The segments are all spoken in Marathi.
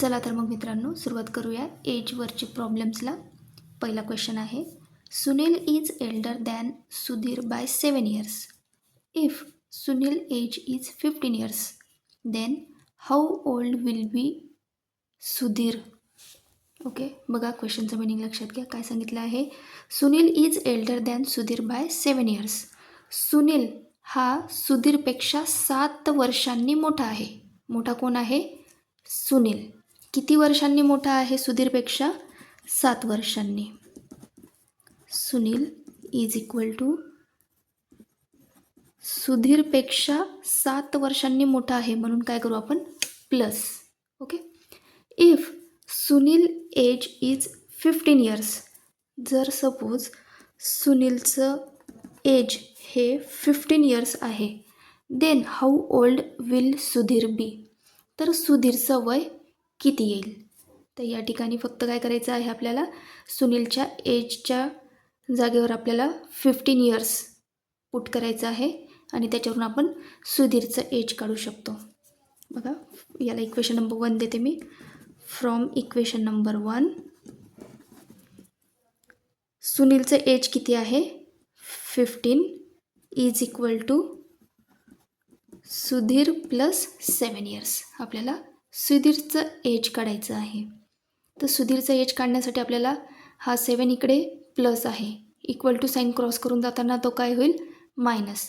चला तर मग मित्रांनो सुरुवात करूया एजवरची प्रॉब्लेम्सला पहिला क्वेश्चन आहे Sunil is elder than Sudhir by seven years if Sunil age is fifteen years then how old will be Sudhir? Okay बघा क्वेश्चनचं मिनिंग लक्षात घ्या. काय सांगितलं आहे? Sunil is elder than Sudhir by seven years Sunil हा सुधीरपेक्षा सात वर्षांनी मोठा आहे. मोठा कोण आहे? सुनील. किती वर्षांनी मोठा आहे सुधीरपेक्षा? सात वर्षांनी. सुनील इज इक्वल टू सुधीरपेक्षा सात वर्षांनी मोठा आहे म्हणून काय करू आपण? Plus okay if Sunil age is fifteen years जर सपोज सुनीलचं एज हे फिफ्टीन इयर्स आहे then how old will Sudhir be तर सुधीरचं वय किती येईल? तर या ठिकाणी फक्त काय करायचं आहे आपल्याला? सुनीलच्या एजच्या जागेवर आपल्याला फिफ्टीन इयर्स पुट करायचं आहे आणि त्याच्यावरून आपण सुधीरचं एज काढू शकतो. बघा याला इक्वेशन नंबर वन देते मी. फ्रॉम इक्वेशन नंबर वन सुनीलचं एज किती आहे? Fifteen is equal to Sudhir plus seven years आपल्याला सुधीरचं एज काढायचं आहे. तर सुधीरचं एज काढण्यासाठी आपल्याला हा सेवन इकडे प्लस आहे. इक्वल टू साईन क्रॉस करून जाताना तो काय होईल? मायनस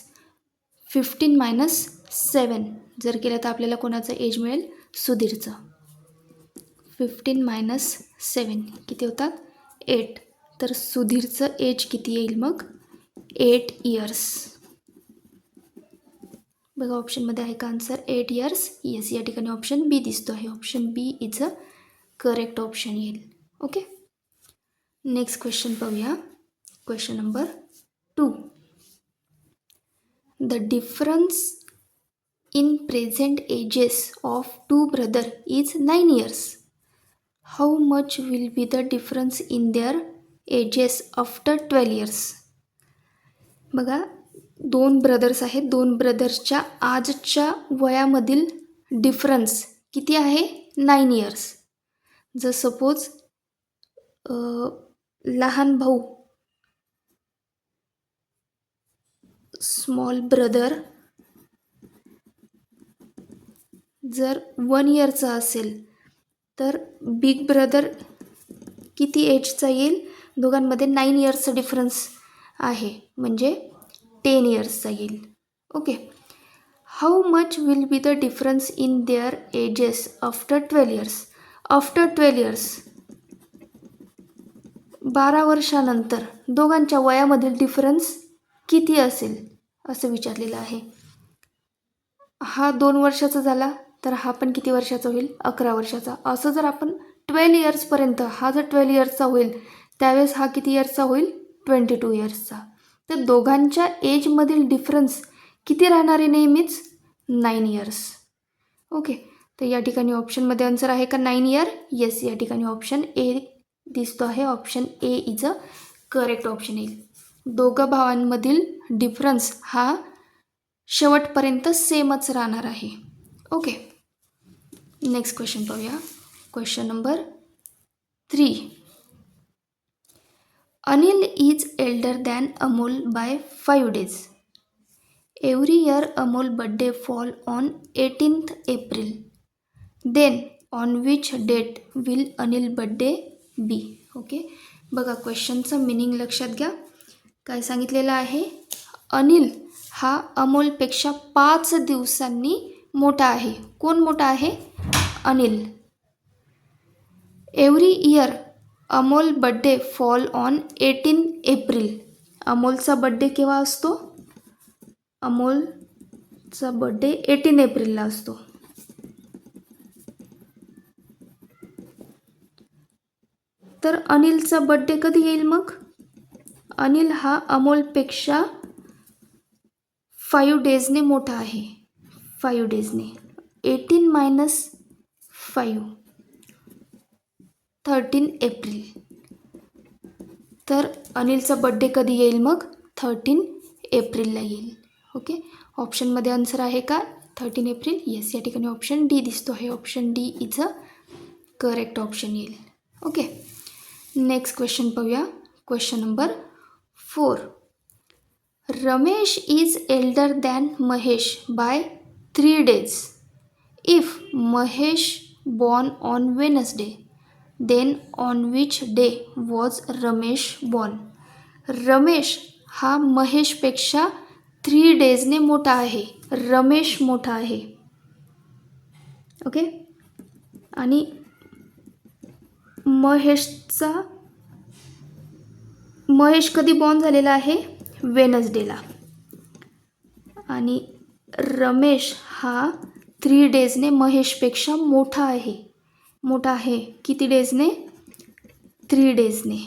फिफ्टीन मायनस सेवन जर केलं तर आपल्याला कोणाचं एज मिळेल? सुधीरचं. फिफ्टीन मायनस सेवन किती होतात? एट तर सुधीरचं एज किती येईल मग? एट इयर्स बघा ऑप्शनमध्ये आहे का आन्सर एट इयर्स येस या ठिकाणी ऑप्शन बी दिसतो आहे option B is a correct option येईल. ओके नेक्स्ट क्वेश्चन पाहूया. Question number two the difference in present ages of two brother is nine years how much will be the difference in their ages after twelve years बघा दोन ब्रदर्स आहेत. दोन ब्रदर्सच्या आजच्या वयामधील डिफरन्स किती आहे? नाईन इयर्स जर सपोज लहान भाऊ स्मॉल ब्रदर जर वन इयरचा असेल तर बिग ब्रदर किती एजचा येईल? दोघांमध्ये नाईन इयर्सचा डिफरन्स आहे. म्हणजे टेन इयर्सचा येईल okay how much will be the difference in their ages after twelve years after twelve years बारा वर्षानंतर दोघांच्या वयामधील डिफरन्स किती असेल? असं विचारलेलं आहे. हा दोन वर्षाचा झाला तर हा पण किती वर्षाचा होईल? अकरा वर्षाचा. असं जर आपण ट्वेल्व इयर्सपर्यंत हा जर ट्वेल्व इयर्सचा होईल त्यावेळेस हा किती इयर्सचा होईल? ट्वेंटी टू इयर्सचा तर दोघांच्या एजमधील डिफरन्स किती राहणार आहे नेहमीच? नाईन इयर्स ओके तर या ठिकाणी ऑप्शनमध्ये आन्सर आहे का नाईन इयर येस या ठिकाणी ऑप्शन ए दिसतो आहे. Option A is a correct option येईल दोघं भावांमधील डिफरन्स हा शेवटपर्यंत सेमच राहणार आहे. ओके नेक्स्ट क्वेश्चन पाहूया. Question number three Anil is elder than Amol by five days. Every year Amol birthday fall on eighteenth April. Then on which date will Anil birthday be. Okay? बघा क्वेश्चनचं मिनिंग लक्षात घ्या. काय सांगितलेलं आहे? अनिल हा अमोलपेक्षा पाच दिवसांनी मोठा आहे. कोण मोठा आहे? Anil. Every year Amol birthday fall on eighteen April. अमोलचा birthday केव्हा असतो? अमोलचा बड्डे एटीन एप्रिलला असतो. तर अनिलचा बड्डे कधी येईल मग? अनिल हा अमोलपेक्षा फाईव्ह डेजने मोठा आहे. Five डेजने eighteen minus five thirteen April. तर अनिलचा बड्डे कधी येईल मग? थर्टीन एप्रिलला येईल. ओके ऑप्शनमध्ये आन्सर आहे का? Thirteen April? येस या ठिकाणी ऑप्शन डी दिसतो आहे. Option D is a correct option येईल. ओके नेक्स्ट क्वेश्चन पाहूया. Question number four Ramesh is elder than Mahesh by three days if Mahesh born on Wednesday then on which day was Ramesh born Ramesh हा महेशपेक्षा थ्री डेजने मोठा आहे. रमेश मोठा आहे. ओके आणि महेशचा महेश कधी बॉर्न झालेला आहे? वेनसडेला आणि रमेश हा थ्री डेजने महेशपेक्षा मोठा आहे. मोठा आहे. किती डेजने थ्री डेजने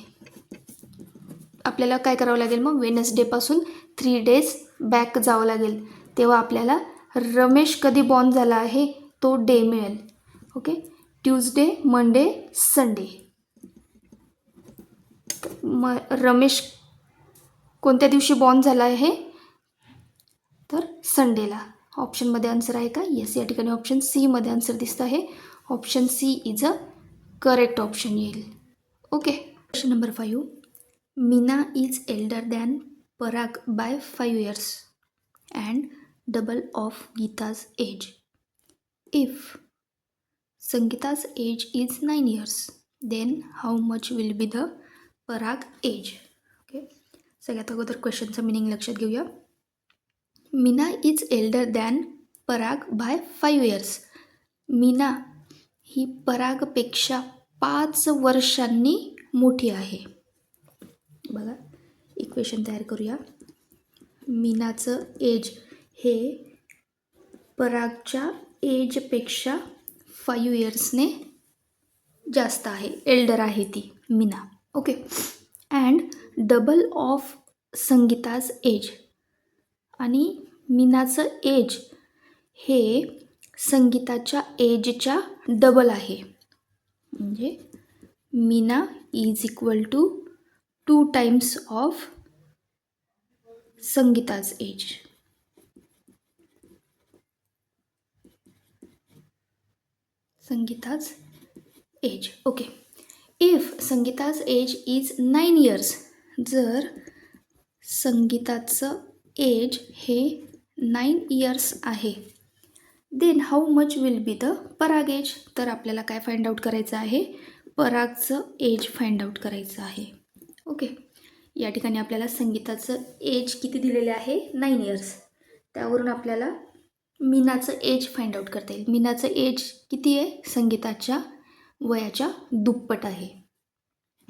आपल्याला काय करावं लागेल मग? वेनसडेपासून थ्री डेज बॅक जावं लागेल. तेव्हा आपल्याला रमेश कधी बॉर्न झाला आहे? तो डे मिळेल. ओके ट्यूजडे मंडे संडे म रमेश कोणत्या दिवशी बॉर्न झाला आहे? तर संडेला ऑप्शनमध्ये आन्सर आहे का? येस या ठिकाणी ऑप्शन सीमध्ये आन्सर दिसतं आहे. Option C is a correct option येईल. Okay question number five Meena is elder than Parag by five years and double of Geeta's age. If Sangeeta's age is nine years then how much will be the Parag age? Okay सगळ्यात अगोदर क्वेश्चनचं मिनिंग लक्षात घेऊया. Meena is elder than Parag by five years. Meena ही परागपेक्षा पाच वर्षांनी मोठी आहे. बघा इक्वेशन तयार करूया. मीनाचं एज हे परागच्या एजपेक्षा फाईव्ह इयर्सने जास्त आहे. एल्डर आहे ती Meena. Okay and double of Sangeeta's age आणि मीनाचं एज हे संगीताच्या एजच्या डबल आहे. म्हणजे Meena is equal to two times of Sangeeta's age Sangeeta's age okay if Sangeeta's age is nine years जर संगीताचं एज हे नाईन इयर्स आहे then how much will be the Parag age तर आपल्याला काय फाइंड आऊट करायचं आहे? परागचं एज फाइंड आउट करायचं आहे. ओके या ठिकाणी आपल्याला संगीताचं एज किती दिलेले आहे? नाईन इयर्स त्यावरून आपल्याला मीनाचं एज फाइंड आउट करता येईल. मीनाचं एज किती आहे? संगीताच्या वयाच्या दुप्पट आहे.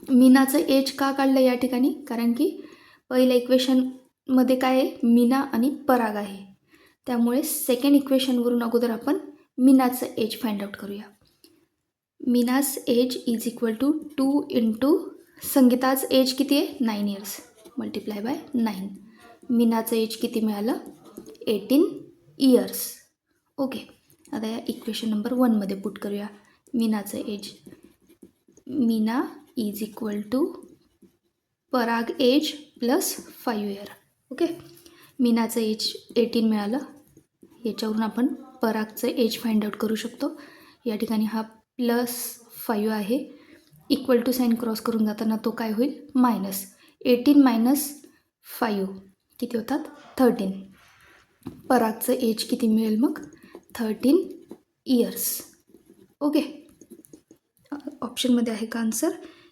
मीनाचं एज का काढलं या ठिकाणी? कारण की पहिल्या इक्वेशनमध्ये काय आहे? मीना आणि पराग आहे. त्यामुळे सेकंड इक्वेशनवरून अगोदर आपण मीनाचं एज फाइंड आउट करूया. Meena's age is equal to two into Sangeeta's age किती आहे? Nine years multiply by nine मीनाचं age किती मिळालं? एटीन इयर्स ओके आता या इक्वेशन नंबर वनमध्ये पुट करूया. मीनाचं age Meena is equal to Parag age plus five year okay मीनाचं age eighteen मिळालं. याच्यावरून आपण परागचं एज फाइंड आउट करू शकतो. या ठिकाणी हा प्लस फाईव्ह आहे. इक्वल टू साईन क्रॉस करून जाताना तो काय होईल? मायनस एटीन मायनस फाईव्ह किती होतात? थर्टीन परागचं एज किती मिळेल मग? थर्टीन इयर्स ओके ऑप्शनमध्ये आहे का आन्सर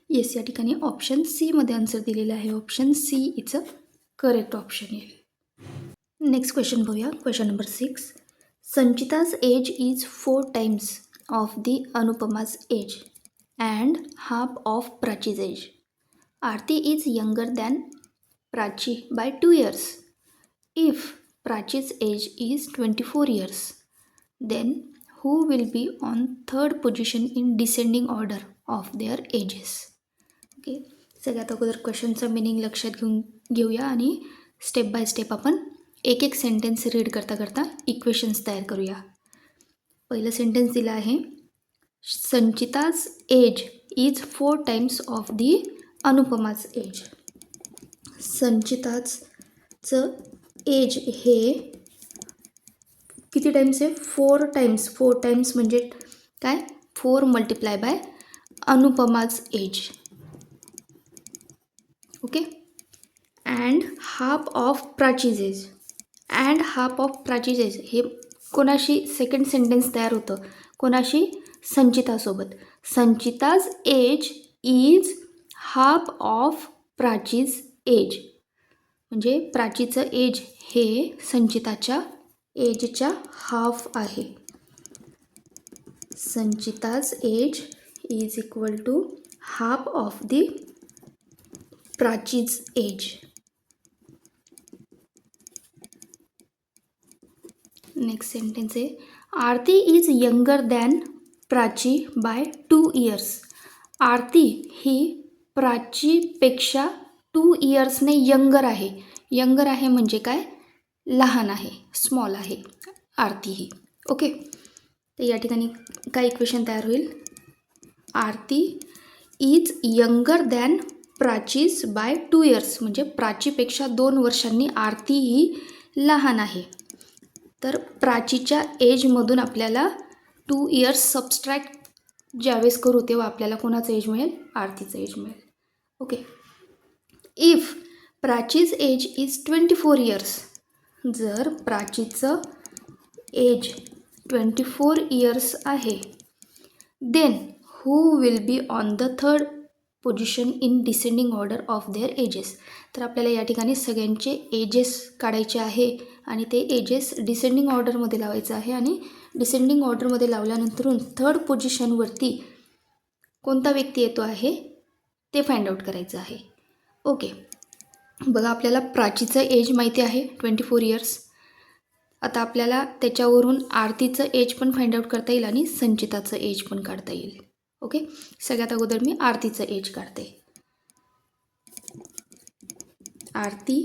येस या ठिकाणी ऑप्शन सीमध्ये आन्सर दिलेलं आहे. Option C is a correct option येईल नेक्स्ट क्वेश्चन बघूया. Question number six Sanchita's age is four times of the Anupama's age and half of Prachi's age Aarti is younger than Prachi by two years if Prachi's age is twenty four years then who will be on third position in descending order of their ages okay सगळ्यात अगोदर क्वेश्चनचं मिनिंग लक्षात घेऊन घेऊया आणि स्टेप बाय स्टेप आपण एक एक सेंटेन्स रीड करता करता इक्वेशन्स तयार करूया. पहिलं सेंटेन्स दिलं आहे, Sanchita's age is four times of the Anupama's age. संचिताजचं age हे किती टाइम्स आहे? फोर टाइम्स फोर टाइम्स म्हणजे काय? Four multiply by Anupama's age. Okay and half of Prachi's age and half of Prachi's age हे कोणाशी सेकंड सेंटेन्स तयार होतं? कोणाशी? संचितासोबत. Sanchita's age is half of Prachi's age म्हणजे प्राचीचं एज हे संचिताच्या एजच्या हाफ आहे. Sanchita's age is equal to half of the Prachi's age next sentence आहे Aarti is younger than Prachi by two years Aarti ही प्राचीपेक्षा टू इयर्सने यंगर आहे. यंगर आहे म्हणजे काय? लहान आहे स्मॉल आहे. आरती ही. ओके तर या ठिकाणी काय इक्वेशन तयार होईल? Aarti is younger than Prachi's by two years म्हणजे प्राचीपेक्षा दोन वर्षांनी आरती ही लहान आहे. तर प्राचीच्या एजमधून आपल्याला टू इयर्स सबस्ट्रॅक्ट ज्यावेळेस करू तेव्हा आपल्याला कोणाचं एज मिळेल? आरतीचं एज मिळेल. Okay if Prachi's age is twenty four years जर प्राचीचं एज ट्वेंटी फोर इयर्स आहे then who will be on the third position in descending order of their ages तर आपल्याला या ठिकाणी सगळ्यांचे एजेस काढायचे आहे आणि ते एजेस डिसेंडिंग ऑर्डरमध्ये लावायचं आहे आणि डिसेंडिंग ऑर्डरमध्ये लावल्यानंतरून थर्ड पोझिशनवरती कोणता व्यक्ती येतो आहे? ते फाइंड आउट करायचं आहे. ओके बघा आपल्याला प्राचीचं एज माहिती आहे ट्वेंटी फोर इयर्स आता आपल्याला त्याच्यावरून आरतीचं एज पण फाइंड आउट करता येईल आणि संचिताचं एज पण काढता येईल. ओके? सगळ्यात अगोदर मी आरतीचं एज काढते. आरती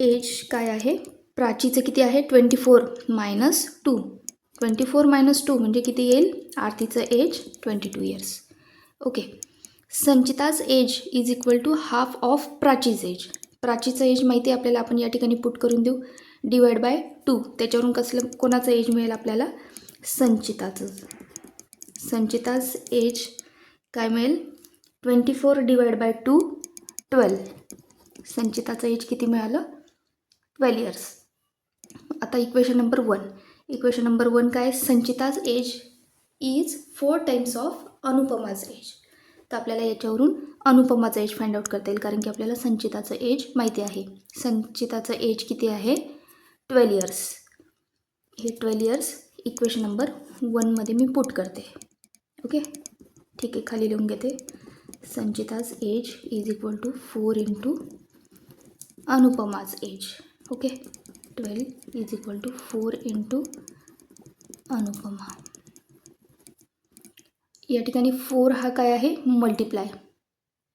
एज काय आहे? प्राचीचं किती आहे? Twenty four minus two. Twenty four minus two म्हणजे किती येईल? आरतीचं age twenty two years. Okay. Sanchita's age is equal to half of Prachi's age. प्राचीचं age माहिती आहे आपल्याला? आपण या ठिकाणी पुट करून देऊ. Divide by two. त्याच्यावरून कसलं कोणाचं एज मिळेल आपल्याला? संचिताचं संचिताज एज काय मिळेल twenty four divide by two twelve. संचिताचं age किती मिळालं? Twelve years. आता equation number one. Equation number one काय? Sanchita's age is four times of Anupama's age. तर आपल्याला याच्यावरून अनुपमाचं एज फाइंड आउट करता येईल कारण की आपल्याला संचिताचं एज माहिती आहे. संचिताचं एज किती आहे? Twelve years. हे ट्वेल्व इयर्स इक्वेशन नंबर वनमध्ये मी पुट करते. ओके? ठीक आहे खाली लिहून घेते. Sanchita's age is equal to four into Anupama's age okay? Twelve is equal to four into Anupama. या ठिकाणी फोर हा काय आहे? मल्टिप्लाय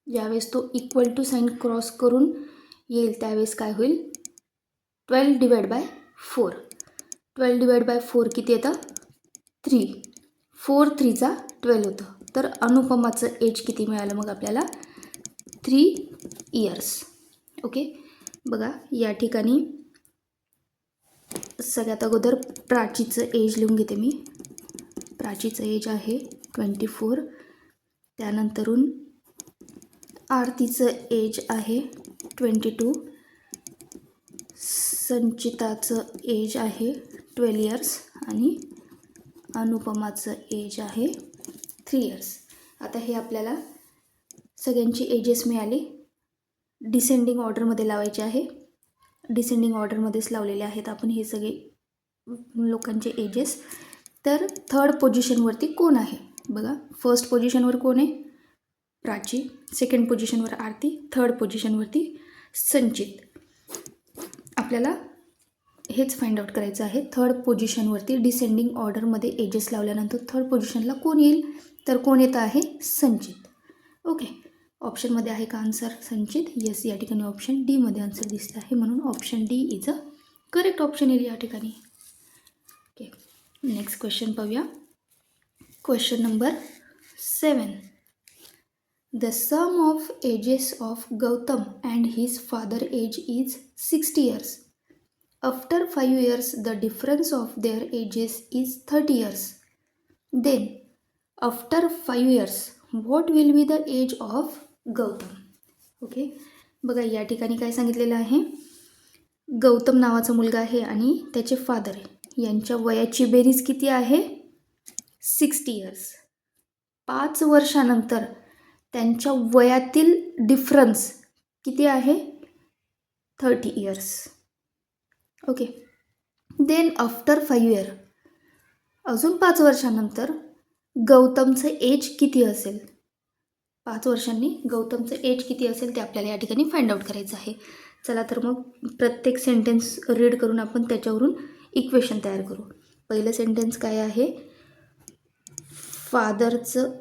ज्यावेळेस तो इक्वल टू साईन क्रॉस करून येईल त्यावेळेस काय होईल? Twelve divide by four twelve divide by four किती येतं? थ्री फोर थ्रीचा ट्वेल्व होतं. तर अनुपमाचं एज किती मिळालं मग आपल्याला? थ्री इयर्स ओके बघा या ठिकाणी सगळ्यात अगोदर प्राचीचं एज लिहून घेते मी. प्राचीचं एज आहे ट्वेंटी फोर त्यानंतरून आरतीचं एज आहे ट्वेंटी टू संचिताचं एज आहे ट्वेल्व इयर्स आणि अनुपमाचं एज आहे थ्री इयर्स आता हे आपल्याला सगळ्यांची एजेस मिळाली. डिसेंडिंग ऑर्डरमध्ये लावायचे आहे. डिसेंडिंग ऑर्डरमध्येच लावलेले आहेत आपण हे सगळे लोकांचे एजेस तर थर्ड पोझिशनवरती कोण आहे? बघा फर्स्ट पोझिशनवर कोण आहे? प्राची. सेकंड पोझिशनवर आरती. थर्ड पोझिशनवरती संचित. आपल्याला हेच फाइंड आउट करायचं आहे. थर्ड पोझिशनवरती डिसेंडिंग ऑर्डरमध्ये एजेस लावल्यानंतर थर्ड पोझिशनला कोण येईल? तर कोण येतं आहे? संचित. ओके. ऑप्शनमध्ये आहे का आन्सर संचित. येस या ठिकाणी ऑप्शन डीमध्ये आन्सर दिसत आहे. म्हणून option D is a correct option येईल या ठिकाणी. ओके नेक्स्ट क्वेश्चन पाहूया. Question number seven the sum of ages of Gautam and his father age is sixty years after five years the difference of their ages is thirty years then after five years what will be the age of Gautam okay बघा या ठिकाणी काय सांगितलेलं आहे? गौतम नावाचा मुलगा आहे आणि त्याचे फादर यांच्या वयाची बेरीज किती आहे? सिक्स्टी इयर्स पाच वर्षानंतर त्यांच्या वयातील डिफरन्स किती आहे? Thirty years okay then after five year अजून पाच वर्षानंतर गौतमचं एज किती असेल? पाच वर्षांनी गौतमचं एज किती असेल ते आपल्याला या ठिकाणी फाइंड आउट करायचं आहे. चला तर मग प्रत्येक सेंटेन्स रीड करून आपण त्याच्यावरून इक्वेशन तयार करू. पहिलं सेंटेन्स काय आहे? फादरचं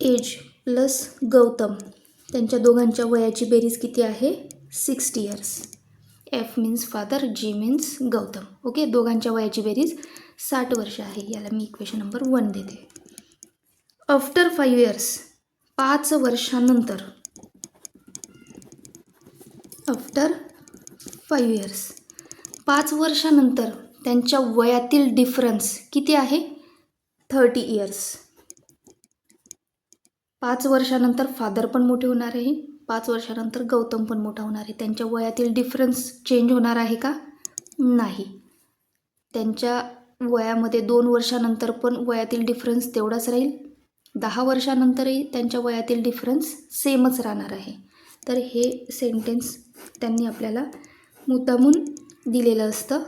एज प्लस गौतम. त्यांच्या दोघांच्या वयाची बेरीज किती आहे? Sixty years F means father G means Gautam. Okay दोघांच्या वयाची बेरीज साठ वर्ष आहे. याला मी इक्वेशन नंबर वन देते. आफ्टर फाईव्ह इयर्स पाच वर्षानंतर. आफ्टर फाईव्ह इयर्स पाच वर्षानंतर त्यांच्या वयातील डिफरन्स किती आहे? थर्टी इयर्स पाच वर्षानंतर फादर पण मोठे होणार आहे. पाच वर्षानंतर गौतम पण मोठा होणार आहे. त्यांच्या वयातील डिफरन्स चेंज होणार आहे का? नाही. त्यांच्या वयामध्ये दोन वर्षानंतर पण वयातील डिफरन्स तेवढाच राहील. दहा वर्षानंतरही त्यांच्या वयातील डिफरन्स सेमच राहणार आहे. तर हे सेंटेन्स त्यांनी आपल्याला मुद्दामून दिलेलं असतं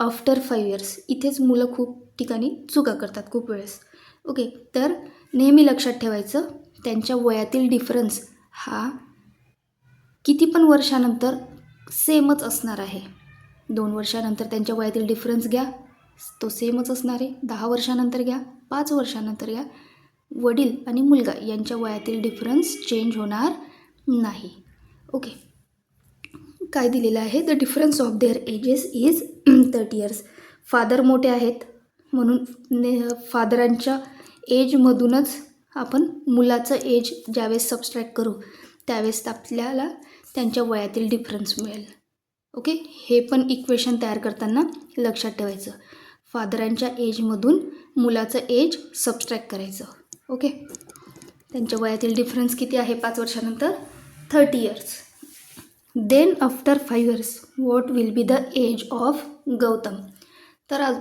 आफ्टर फाईव्ह इयर्स इथेच मुलं खूप ठिकाणी चुका करतात खूप वेळेस. ओके तर नेहमी लक्षात ठेवायचं त्यांच्या वयातील डिफरन्स हा किती पण वर्षानंतर सेमच असणार आहे. दोन वर्षानंतर त्यांच्या वयातील डिफरन्स घ्या तो सेमच असणार आहे. दहा वर्षानंतर घ्या पाच वर्षानंतर घ्या वडील आणि मुलगा यांच्या वयातील डिफरन्स चेंज होणार नाही. ओके काय दिलेलं आहे? The difference of their ages is thirty years father मोठे आहेत म्हणून ने फादरांच्या एजमधूनच आपण मुलाचं एज ज्यावेळेस सबस्ट्रॅक्ट करू त्यावेळेस आपल्याला त्यांच्या वयातील डिफरन्स मिळेल. ओके हे पण इक्वेशन तयार करताना लक्षात ठेवायचं. फादरांच्या एजमधून मुलाचं एज सबस्ट्रॅक्ट करायचं. ओके. त्यांच्या वयातील डिफरन्स किती आहे पाच वर्षानंतर? Thirty years then after five years what will be the age of Gautam? तर आज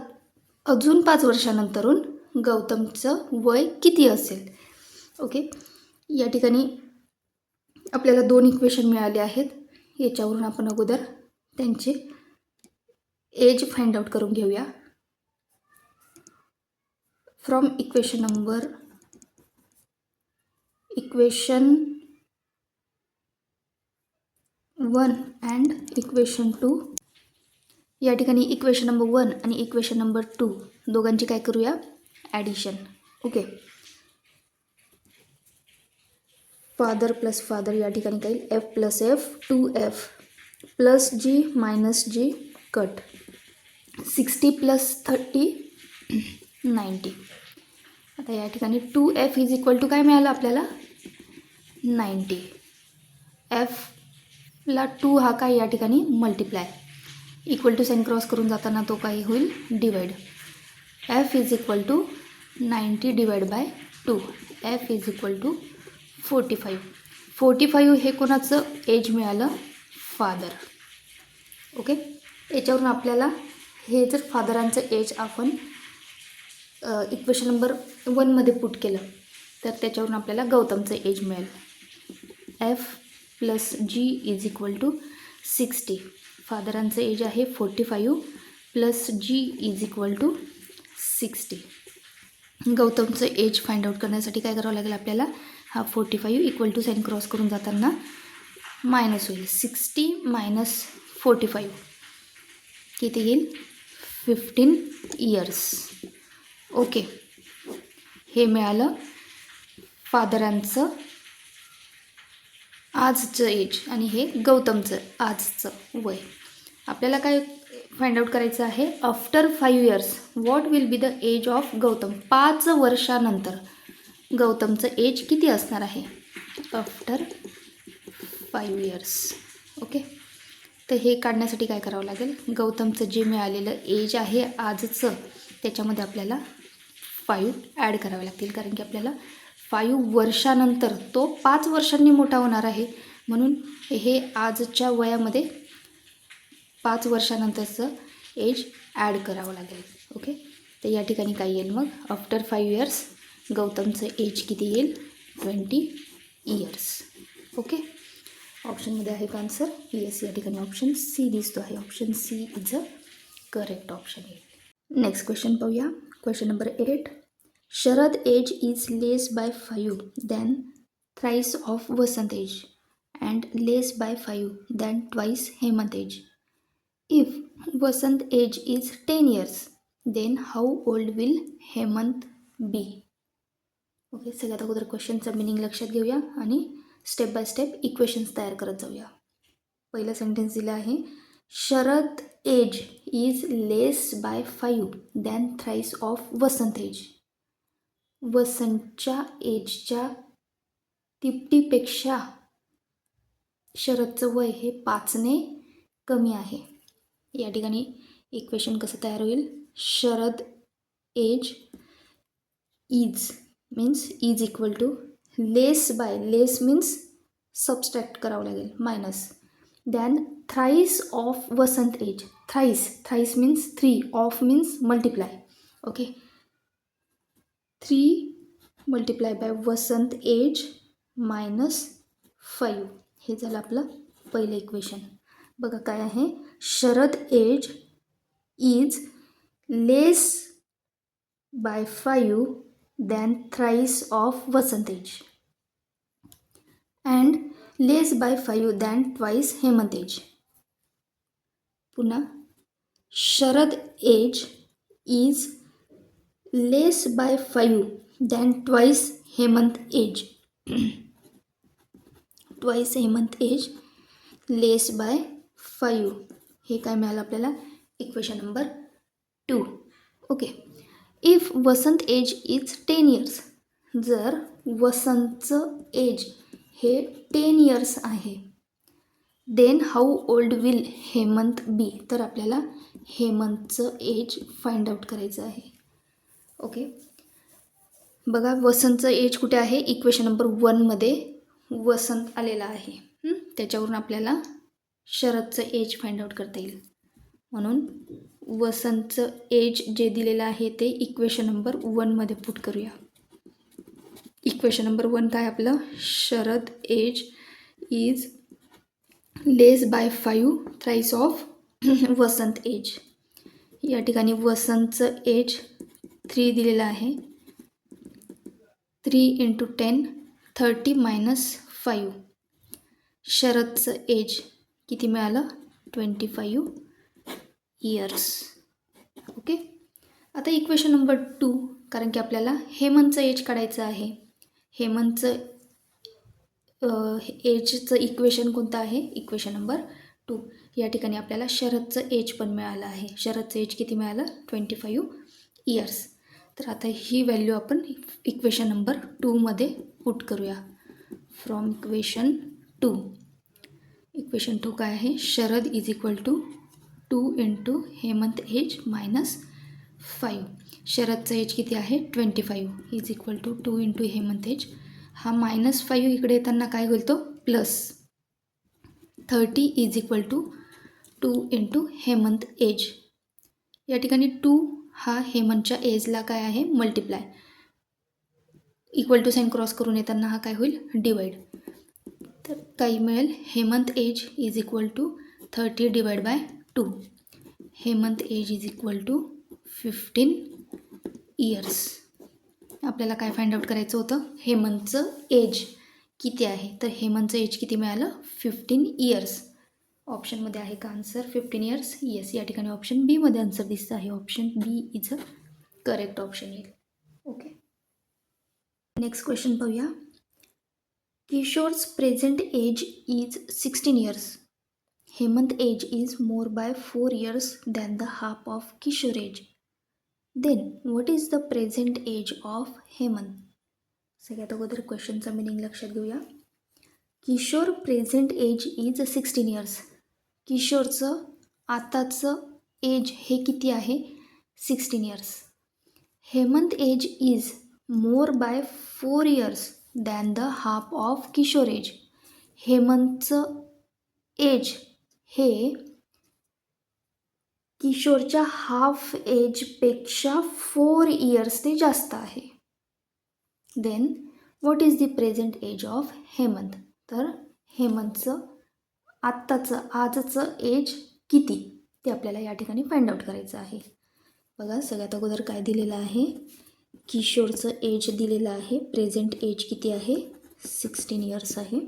अजून पाच वर्षानंतरून गौतमचं वय किती असेल? ओके. या ठिकाणी आपल्याला दोन इक्वेशन मिळाले आहेत. याच्यावरून आपण अगोदर त्यांचे एज फाइंड आउट करून घेऊया. From equation number equation one and equation two. या ठिकाणी इक्वेशन नंबर वन आणि इक्वेशन नंबर टू दोघांची काय करूया? Addition okay father plus father या ठिकाणी काय F plus F two F plus G minus G cut sixty plus thirty ninety आता या ठिकाणी two F is equal to काय मिळालं आपल्याला? नाईंटी एफला टू हा काय या ठिकाणी multiply equal to sign cross करून जाताना तो काही होईल? Divide F is equal to ninety divide by two F is equal to forty five forty five हे कोणाचं एज मिळालं? फादर ओके याच्यावरून आपल्याला हे जर फादरांचं एज आपण इक्वेशन नंबर वनमध्ये पुट केलं तर त्याच्यावरून आपल्याला गौतमचं एज मिळेल. F plus G is equal to sixty फादरांचं age आहे forty five plus G is equal to sixty गौतमचं age find out करण्यासाठी काय करावं लागेल आपल्याला? हा forty five equal to sign cross करून जाताना मायनस होईल. सिक्स्टी मायनस फोर्टी फाईव्ह किती येईल? फिफ्टीन इयर्स ओके हे मिळालं. फादरांचं आजचं एज आणि हे गौतमचं आजचं वय. आपल्याला काय फाइंड आउट करायचं आहे? After five years what will be the age of Gautam? पाच वर्षानंतर. गौतमचं एज किती असणार आहे? आफ्टर फाईव्ह इयर्स ओके तर हे काढण्यासाठी काय करावं लागेल? गौतमचं जे मिळालेलं एज आहे आजचं त्याच्यामध्ये आपल्याला फाईव्ह ॲड करावे लागतील. कारण की आपल्याला फाईव्ह वर्षानंतर तो पाच वर्षांनी मोठा होणार आहे. म्हणून हे आजच्या वयामध्ये पाच वर्षानंतरचं एज ॲड करावं लागेल. ओके तर या ठिकाणी काय येईल मग? आफ्टर फाईव्ह इयर्स गौतमचं एज किती येईल? ट्वेंटी इयर्स ओके ऑप्शनमध्ये आहे का आन्सर येस या ठिकाणी ऑप्शन सी दिसतो आहे. Option C is a correct option येईल. नेक्स्ट क्वेश्चन पाहूया. Question number eight Sharad age is less by five than thrice of Vasant age and less by five than twice Hemant age. If Vasant age is ten years then how old will Hemant be? Okay सगळ्यात अगोदर क्वेश्चनचं मिनिंग लक्षात घेऊया आणि स्टेप बाय स्टेप इक्वेशन्स तयार करत जाऊया. पहिलं सेंटेन्स दिलं आहे Sharad age is less by five than thrice of Vasant age. वसंतच्या एजच्या तिपटीपेक्षा शरदचं वय हे पाचने कमी आहे. या ठिकाणी इक्वेशन कसं तयार होईल? Sharad age is means is equal to less by less means subtract करावं लागेल minus than thrice of Vasant age thrice thrice means three of means multiply okay three multiply by Vasant age minus five. हे झालं आपलं पहिलं इक्वेशन. बघा काय आहे? Sharad age is less by five than thrice of Vasant age. And less by five than twice Hemant age. पुन्हा Sharad age is less by five than twice Hemant age twice Hemant age less by five हे काय मिळालं आपल्याला? Equation number two okay if Vasant age is ten years जर वसंतचं एज हे टेन इयर्स आहे then how old will Hemant be तर आपल्याला हेमंतचं एज फाइंड आउट करायचं आहे. ओके. बघा वसंतचं एज कुठे आहे? इक्वेशन नंबर वनमध्ये वसंत आलेला आहे. त्याच्यावरून आपल्याला शरदचं एज फाइंड आउट करता येईल. म्हणून वसंतचं एज जे दिलेलं आहे ते इक्वेशन नंबर वनमध्ये पुट करूया. इक्वेशन नंबर वन काय आपलं? Sharad age is less by five thrice of Vasant age या ठिकाणी वसंतचं एज थ्री दिलेलं आहे. Three into ten thirty minus five शरदचं age किती मिळालं? ट्वेंटी फाईव्ह इयर्स ओके आता इक्वेशन नंबर टू कारण की आपल्याला हेमंतचं एज काढायचं आहे. हेमंतचं एजचं इक्वेशन कोणतं आहे? इक्वेशन नंबर टू या ठिकाणी आपल्याला शरदचं एज पण मिळालं आहे. शरदचं एज किती मिळालं? ट्वेंटी फाईव्ह इयर्स तर आता ही व्हॅल्यू आपण इक्वेशन नंबर टूमध्ये पुट करूया. From equation two equation two काय आहे? Sharad is equal to two into Hemant age minus five शरदचं age किती आहे? Twenty five is equal to two into Hemant age हा मायनस फाईव्ह इकडे येताना काय बोलतो? Plus thirty is equal to two into Hemant age या ठिकाणी टू हा हेमंतच्या एजला काय आहे? Multiply equal to sign cross करून येताना हा काय होईल? डिवाईड तर काही मिळेल. Hemant age is equal to thirty divide by two Hemant age is equal to fifteen years आपल्याला काय फाइंड आउट करायचं होतं? हेमंतचं एज किती आहे? तर हेमंतचं एज किती मिळालं? फिफ्टीन इयर्स ऑप्शनमध्ये आहे का? Answer fifteen years. येस या ठिकाणी ऑप्शन बीमध्ये आन्सर दिसतं आहे. Option B is a correct option येईल. ओके नेक्स्ट क्वेश्चन पाहूया. Kishore's present age is sixteen years Hemant age is more by four years than the half of Kishore age then what is the present age of Hemant सगळ्यात अगोदर क्वेश्चनचा मिनिंग लक्षात घेऊया. Kishore present age is sixteen years किशोरचं आताचं एज हे किती आहे? Sixteen years. Hemant age is more by four years than the half of Kishore age. हेमंतचं age हे किशोरच्या हाफ एजपेक्षा फोर इयर्सने जास्त आहे. Then what is the present age of Hemant? तर हेमंतचं आत्ताचं आजचं एज किती? ते आपल्याला या ठिकाणी फाइंड आउट करायचं आहे. बघा सगळ्यात अगोदर काय दिलेलं आहे? किशोरचं एज दिलेलं आहे. प्रेझेंट एज किती आहे? सिक्स्टीन इयर्स आहे.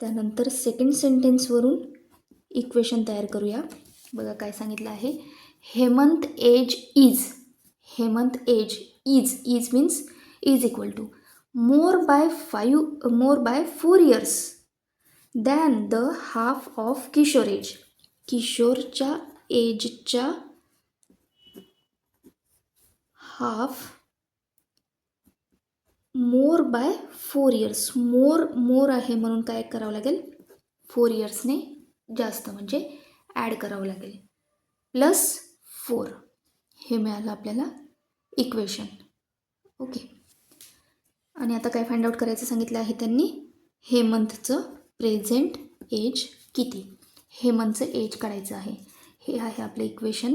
त्यानंतर सेकंड सेंटेन्सवरून इक्वेशन तयार करूया. बघा काय सांगितलं आहे. Hemant age is Hemant age is is means is equal to more by five more by four years than the half of Kishore age किशोरच्या एजच्या half more by four years more more आहे म्हणून काय करावं लागेल? फोर इयर्सने जास्त म्हणजे ॲड करावं लागेल. प्लस फोर हे मिळालं आपल्याला इक्वेशन ओके आणि आता काय फाइंड आउट करायचं सांगितलं आहे त्यांनी? हेमंतचं प्रेझेंट एज किती? हे हेमंतचं एज काढायचं आहे. हे आहे आपलं इक्वेशन.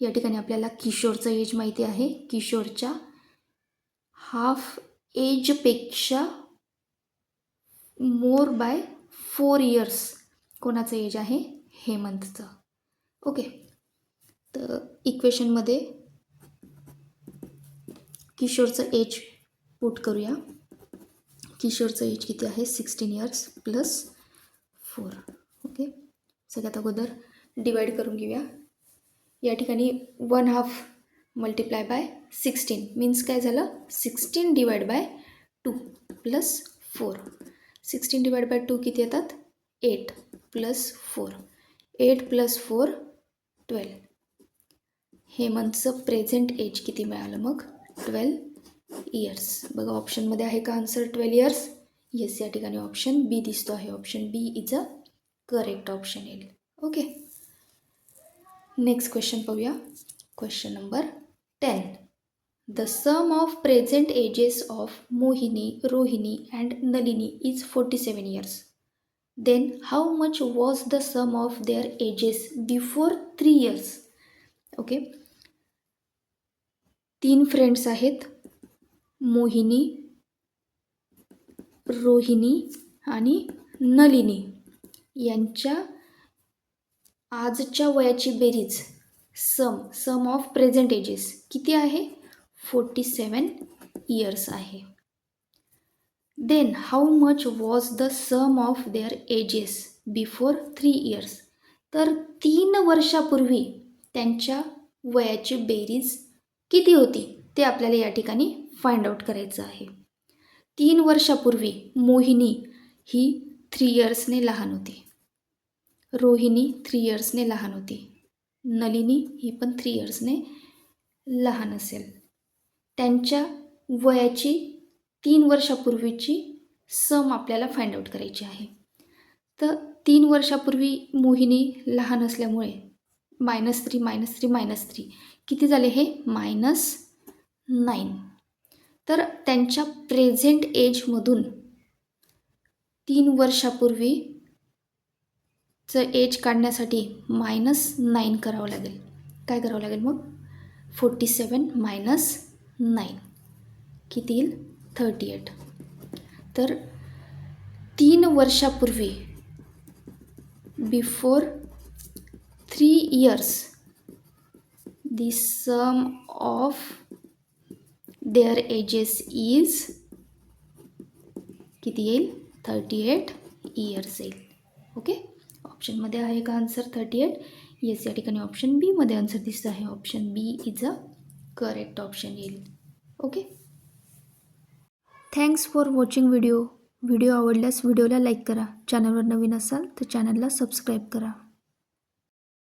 या ठिकाणी आपल्याला किशोरचं एज माहिती आहे. किशोरच्या हाफ एजपेक्षा मोर बाय फोर इयर्स कोणाचं एज आहे? हेमंतचं. ओके. तर इक्वेशनमध्ये किशोरचं एज पुट करूया. किशोरचं एज किती आहे? Sixteen years plus four okay सगळ्यात अगोदर डिवाईड करून घेऊया. या ठिकाणी one half multiply by sixteen means काय झालं? Sixteen divide by two plus four sixteen divide by two किती येतात? Eight plus four eight plus four twelve हेमंतचं present age किती मिळालं मग? ट्वेल्व इयर्स बघा ऑप्शनमध्ये आहे का आन्सर ट्वेल्व इयर्स येस या ठिकाणी ऑप्शन बी दिसतो आहे. Option B is a correct option येईल. ओके नेक्स्ट क्वेश्चन पाहूया. Question number ten the sum of present ages of Mohini Rohini and Nalini is forty seven years then how much was the sum of their ages before three years okay तीन फ्रेंड्स आहेत. मोहिनी रोहिणी आणि नलिनी यांच्या आजच्या वयाची बेरीज. Sum sum of present ages. किती आहे? फोर्टी सेवन इयर्स आहे. Then how much was the sum of their ages before three years? तर तीन वर्षापूर्वी त्यांच्या वयाची बेरीज किती होती? ते आपल्याला या ठिकाणी फाइंड आउट करायचं आहे. तीन वर्षापूर्वी मोहिनी ही थ्री इयर्सने लहान होती. रोहिणी थ्री इयर्सने लहान होती. नलिनी ही पण थ्री इयर्सने लहान असेल. त्यांच्या वयाची तीन वर्षापूर्वीची सम आपल्याला फाइंड आउट करायची आहे. तर तीन वर्षापूर्वी मोहिनी लहान असल्यामुळे minus three minus three minus three किती झाले हे? Minus nine. तर त्यांच्या प्रेझेंट एजमधून तीन वर्षापूर्वीचं एज काढण्यासाठी मायनस नाईन करावं लागेल. काय करावं लागेल मग? Forty seven minus nine. किती येईल? Thirty eight. तर तीन वर्षापूर्वी before three years the sum of their ages is किती येईल? थर्टी एट इयर्स येईल ओके ऑप्शनमध्ये आहे का आन्सर थर्टी एट येस या ठिकाणी ऑप्शन बीमध्ये आन्सर दिसतं आहे. Option B is a correct option येईल. Okay thanks for watching video video आवडल्यास व्हिडिओला लाईक करा. चॅनलवर नवीन असाल तर चॅनलला सबस्क्राईब करा.